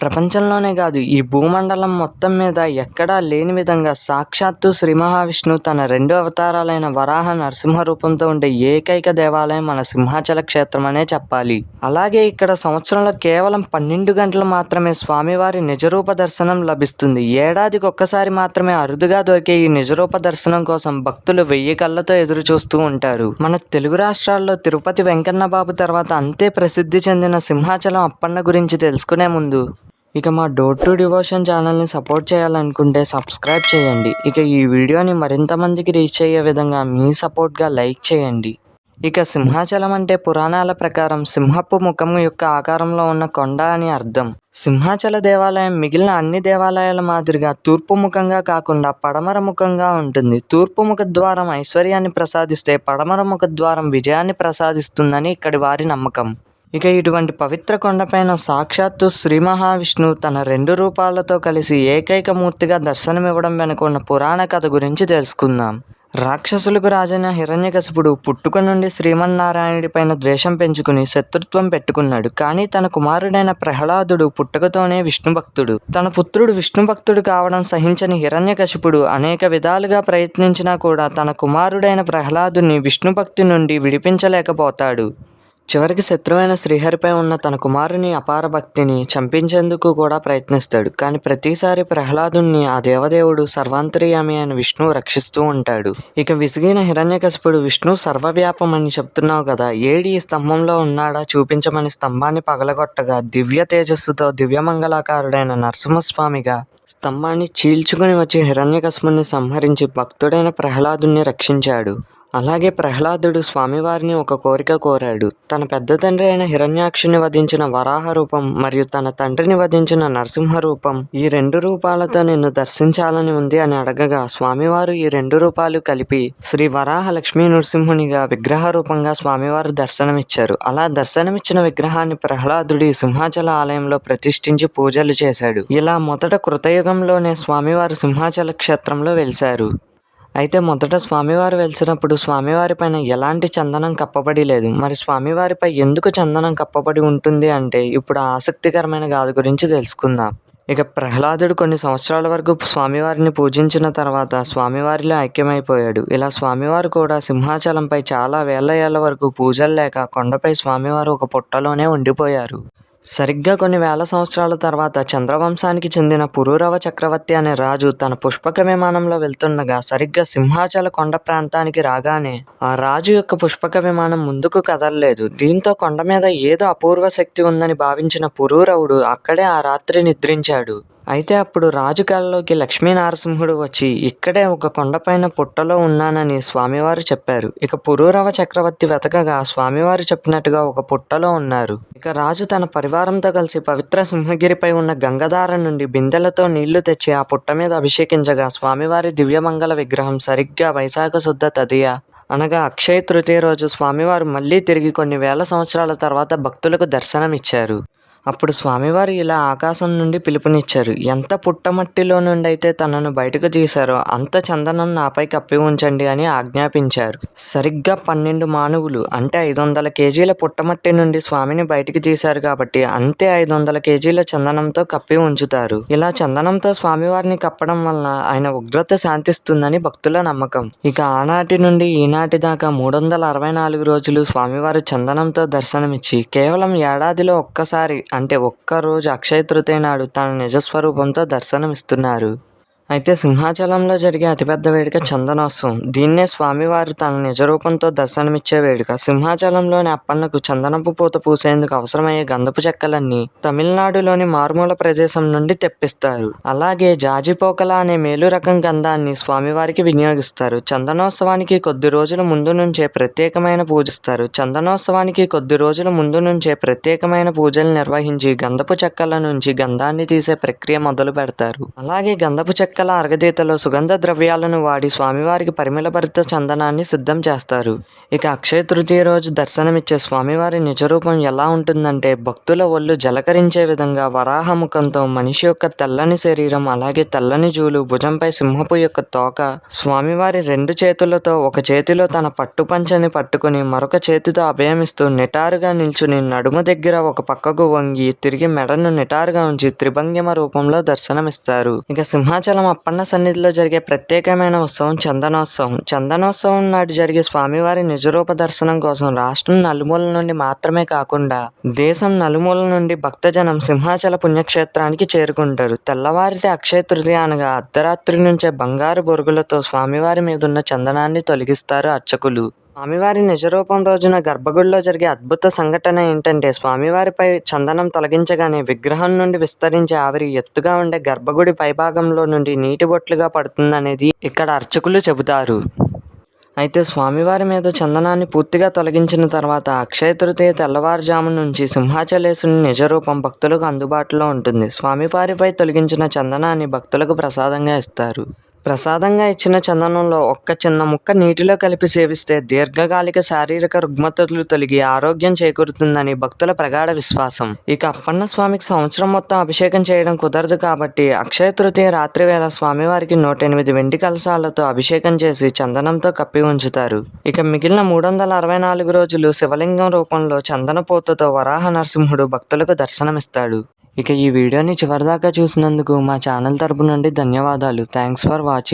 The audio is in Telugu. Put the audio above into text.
ప్రపంచంలోనే కాదు ఈ భూమండలం మొత్తం మీద ఎక్కడా లేని విధంగా సాక్షాత్తు శ్రీ మహావిష్ణువు తన రెండు అవతారాలైన వరాహ నరసింహ రూపంతో ఉండే ఏకైక దేవాలయం మన సింహాచల క్షేత్రం అనే చెప్పాలి. అలాగే ఇక్కడ సంవత్సరంలో కేవలం పన్నెండు గంటలు మాత్రమే స్వామివారి నిజరూప దర్శనం లభిస్తుంది. ఏడాదికి ఒక్కసారి మాత్రమే అరుదుగా దొరికే ఈ నిజరూప దర్శనం కోసం భక్తులు వెయ్యి కళ్ళతో ఎదురు చూస్తూ ఉంటారు. మన తెలుగు రాష్ట్రాల్లో తిరుపతి వెంకన్న బాబు తర్వాత అంతే ప్రసిద్ధి చెందిన సింహాచలం అప్పన్న గురించి తెలుసుకునే ముందు ఇక మా డోర్ టు డివోషన్ ఛానల్ని సపోర్ట్ చేయాలనుకుంటే సబ్స్క్రైబ్ చేయండి. ఇక ఈ వీడియోని మరింత మందికి రీచ్ అయ్యే విధంగా మీ సపోర్ట్గా లైక్ చేయండి. ఇక సింహాచలం అంటే పురాణాల ప్రకారం సింహపు ముఖం యొక్క ఆకారంలో ఉన్న కొండ అని అర్థం. సింహాచల దేవాలయం మిగిలిన అన్ని దేవాలయాల మాదిరిగా తూర్పు ముఖంగా కాకుండా పడమర ముఖంగా ఉంటుంది. తూర్పు ముఖ ద్వారం ఐశ్వర్యాన్ని ప్రసాదిస్తే పడమర ముఖ ద్వారం విజయాన్ని ప్రసాదిస్తుందని ఇక్కడి వారి నమ్మకం. ఇక ఇటువంటి పవిత్ర కొండపైన సాక్షాత్తు శ్రీ మహావిష్ణువు తన రెండు రూపాలతో కలిసి ఏకైక మూర్తిగా దర్శనమివ్వడం వెనుక ఉన్న పురాణ కథ గురించి తెలుసుకుందాం. రాక్షసులకు రాజైన హిరణ్యకశిపుడు పుట్టుక నుండి శ్రీమన్నారాయణుడి పైన ద్వేషం పెంచుకుని శత్రుత్వం పెట్టుకున్నాడు. కానీ తన కుమారుడైన ప్రహ్లాదుడు పుట్టుకతోనే విష్ణుభక్తుడు. తన పుత్రుడు విష్ణుభక్తుడు కావడం సహించని హిరణ్యకశిపుడు అనేక విధాలుగా ప్రయత్నించినా కూడా తన కుమారుడైన ప్రహ్లాదుని విష్ణు భక్తి నుండి విడిపించలేకపోతాడు. చివరికి శత్రువైన శ్రీహరిపై ఉన్న తన కుమారుని అపార భక్తిని చంపించేందుకు కూడా ప్రయత్నిస్తాడు. కానీ ప్రతిసారి ప్రహ్లాదుని ఆ దేవదేవుడు సర్వాంతర్యామి అయిన విష్ణువు రక్షిస్తూ ఉంటాడు. ఇక విసిగిన హిరణ్యకశిపుడు విష్ణు సర్వవ్యాపం అని చెప్తున్నావు కదా ఏడి ఈ స్తంభంలో ఉన్నాడా? చూపించమని స్తంభాన్ని పగలగొట్టగా దివ్య తేజస్సుతో దివ్యమంగళాకారుడైన నరసింహస్వామిగా స్తంభాన్ని చీల్చుకుని వచ్చి హిరణ్యకశిపుని సంహరించి భక్తుడైన ప్రహ్లాదుని రక్షించాడు. అలాగే ప్రహ్లాదుడు స్వామివారిని ఒక కోరిక కోరాడు. తన పెద్ద తండ్రి అయిన హిరణ్యాక్షుని వధించిన వరాహ రూపం మరియు తన తండ్రిని వధించిన నరసింహ రూపం ఈ రెండు రూపాలతో నిన్ను దర్శించాలని ఉంది అని అడగగా స్వామివారు ఈ రెండు రూపాలు కలిపి శ్రీ వరాహ లక్ష్మీ నృసింహునిగా విగ్రహ రూపంగా స్వామివారు దర్శనమిచ్చారు. అలా దర్శనమిచ్చిన విగ్రహాన్ని ప్రహ్లాదుడి సింహాచల ఆలయంలో ప్రతిష్ఠించి పూజలు చేశాడు. ఇలా మొదట కృతయుగంలోనే స్వామివారు సింహాచల క్షేత్రంలో వెలిశారు. అయితే మొదట స్వామివారు వెలిసినప్పుడు స్వామివారి పైన ఎలాంటి చందనం కప్పబడి లేదు. మరి స్వామివారిపై ఎందుకు చందనం కప్పబడి ఉంటుంది అంటే ఇప్పుడు ఆసక్తికరమైన గాథ గురించి తెలుసుకుందాం. ఇక ప్రహ్లాదుడు కొన్ని సంవత్సరాల వరకు స్వామివారిని పూజించిన తర్వాత స్వామివారిలో ఐక్యమైపోయాడు. ఇలా స్వామివారు కూడా సింహాచలంపై చాలా వేల ఏళ్ళ వరకు పూజలు లేక కొండపై స్వామివారు ఒక పుట్టలోనే ఉండిపోయారు. సరిగ్గా కొన్ని వేల సంవత్సరాల తర్వాత చంద్రవంశానికి చెందిన పురూరవ చక్రవర్తి అనే రాజు తన పుష్పక విమానంలో వెళ్తుండగా సరిగ్గా సింహాచల కొండ ప్రాంతానికి రాగానే ఆ రాజు యొక్క పుష్పక విమానం ముందుకు కదలలేదు. దీంతో కొండ మీద ఏదో అపూర్వ శక్తి ఉందని భావించిన పురూరవుడు అక్కడే ఆ రాత్రి నిద్రించాడు. అయితే అప్పుడు రాజు కలలోకి లక్ష్మీ నారసింహుడు వచ్చి ఇక్కడే ఒక కొండపైన పుట్టలో ఉన్నానని స్వామివారు చెప్పారు. ఇక పురూరవ చక్రవర్తి వెతకగా స్వామివారు చెప్పినట్టుగా ఒక పుట్టలో ఉన్నారు. ఇక రాజు తన పరివారంతో కలిసి పవిత్ర సింహగిరిపై ఉన్న గంగధార నుండి బిందెలతో నీళ్ళు తెచ్చి ఆ పుట్ట మీద అభిషేకించగా స్వామివారి దివ్యమంగళ విగ్రహం సరిగ్గా వైశాఖ శుద్ధ తదియ. అనగా అక్షయ తృతీయ రోజు స్వామివారు మళ్ళీ తిరిగి కొన్ని వేల సంవత్సరాల తర్వాత భక్తులకు దర్శనమిచ్చారు. అప్పుడు స్వామివారు ఇలా ఆకాశం నుండి పిలుపునిచ్చారు. ఎంత పుట్టమట్టిలో నుండి అయితే తనను బయటకు తీశారో అంత చందనం నాపై కప్పి ఉంచండి అని ఆజ్ఞాపించారు. సరిగ్గా పన్నెండు మానవులు అంటే ఐదు వందల కేజీల పుట్టమట్టి నుండి స్వామిని బయటికి తీశారు కాబట్టి అంతే ఐదు వందల కేజీల చందనంతో కప్పి ఉంచుతారు. ఇలా చందనంతో స్వామివారిని కప్పడం వలన ఆయన ఉగ్రత శాంతిస్తుందని భక్తుల నమ్మకం. ఇక ఆనాటి నుండి ఈనాటి దాకా మూడు వందల అరవై నాలుగు రోజులు స్వామివారు చందనంతో దర్శనమిచ్చి కేవలం ఏడాదిలో ఒక్కసారి అంటే ఒక్క రోజు అక్షయ తృతీయ నాడు తన నిజస్వరూపంతో దర్శనమిస్తున్నారు. అయితే సింహాచలంలో జరిగే అతిపెద్ద వేడుక చందనోత్సవం. దీన్నే స్వామివారు తన నిజరూపంతో దర్శనమిచ్చే వేడుక. సింహాచలంలోని అప్పన్నకు చందనపు పూత పూసేందుకు అవసరమయ్యే గంధపు చెక్కలన్నీ తమిళనాడులోని మారుమూల ప్రదేశం నుండి తెప్పిస్తారు. అలాగే జాజిపోకల అనే మేలు రకం గంధాన్ని స్వామివారికి వినియోగిస్తారు. చందనోత్సవానికి కొద్ది రోజుల ముందు నుంచే ప్రత్యేకమైన పూజిస్తారు. చందనోత్సవానికి కొద్ది రోజుల ముందు నుంచే ప్రత్యేకమైన పూజలు నిర్వహించి గంధపు చెక్కల నుంచి గంధాన్ని తీసే ప్రక్రియ మొదలు పెడతారు అలాగే గంధపు చెక్క చెక్కల అరగదీతలో సుగంధ ద్రవ్యాలను వాడి స్వామివారికి పరిమళభరిత చందనాన్ని సిద్ధం చేస్తారు. ఇక అక్షయ తృతీయ రోజు దర్శనమిచ్చే స్వామివారి నిజరూపం ఎలా ఉంటుందంటే భక్తుల ఒళ్ళు జలకరించే విధంగా వరాహముఖంతో మనిషి యొక్క తెల్లని శరీరం అలాగే తెల్లని జూలు భుజంపై సింహపు యొక్క తోక స్వామివారి రెండు చేతులతో ఒక చేతిలో తన పట్టుపంచని పట్టుకుని మరొక చేతితో అభయమిస్తూ నిటారుగా నిల్చుని నడుము దగ్గర ఒక పక్కకు వంగి తిరిగి మెడను నిటారుగా ఉంచి త్రిభంగిమ రూపంలో దర్శనమిస్తారు. ఇక సింహాచలం అప్పన్న సన్నిధిలో జరిగే ప్రత్యేకమైన ఉత్సవం చందనోత్సవం. చందనోత్సవం నాడు జరిగే స్వామివారి నిజరూప దర్శనం కోసం రాష్ట్రం నలుమూల నుండి మాత్రమే కాకుండా దేశం నలుమూల నుండి భక్తజనం సింహాచల పుణ్యక్షేత్రానికి చేరుకుంటారు. తెల్లవారితే అక్షయ తృతీయ అనగా అర్ధరాత్రి నుంచే బంగారు బొరుగులతో స్వామివారి మీదున్న చందనాన్ని తొలగిస్తారు అర్చకులు. స్వామివారి నిజరూపం రోజున గర్భగుడిలో జరిగే అద్భుత సంఘటన ఏంటంటే స్వామివారిపై చందనం తొలగించగానే విగ్రహం నుండి విస్తరించే ఆవిరి ఎత్తుగా ఉండే గర్భగుడి పైభాగంలో నుండి నీటి బొట్లుగా పడుతుందనేది ఇక్కడ అర్చకులు చెబుతారు. అయితే స్వామివారి మీద చందనాన్ని పూర్తిగా తొలగించిన తర్వాత అక్షయ తృతీయ తెల్లవారుజాము నుంచి సింహాచలేశుని నిజరూపం భక్తులకు అందుబాటులో ఉంటుంది. స్వామివారిపై తొలగించిన చందనాన్ని భక్తులకు ప్రసాదంగా ఇస్తారు. ప్రసాదంగా ఇచ్చిన చందనంలో ఒక్క చిన్న ముక్క నీటిలో కలిపి సేవిస్తే దీర్ఘకాలిక శారీరక రుగ్మతలు తొలగి ఆరోగ్యం చేకూరుతుందని భక్తుల ప్రగాఢ విశ్వాసం. ఇక అప్పన్న స్వామికి సంవత్సరం మొత్తం అభిషేకం చేయడం కుదరదు కాబట్టి అక్షయ తృతీయ రాత్రి వేళ స్వామివారికి నూట ఎనిమిది వెండి కలశాలతో అభిషేకం చేసి చందనంతో కప్పి ఉంచుతారు. ఇక మిగిలిన మూడు వందల అరవై నాలుగు రోజులు శివలింగం రూపంలో చందనపోతతో వరాహ నరసింహుడు భక్తులకు దర్శనమిస్తాడు. ఇక ఈ వీడియోని చివరిదాకా చూసినందుకు మా ఛానల్ తరపు నుండి ధన్యవాదాలు. Thanks for watching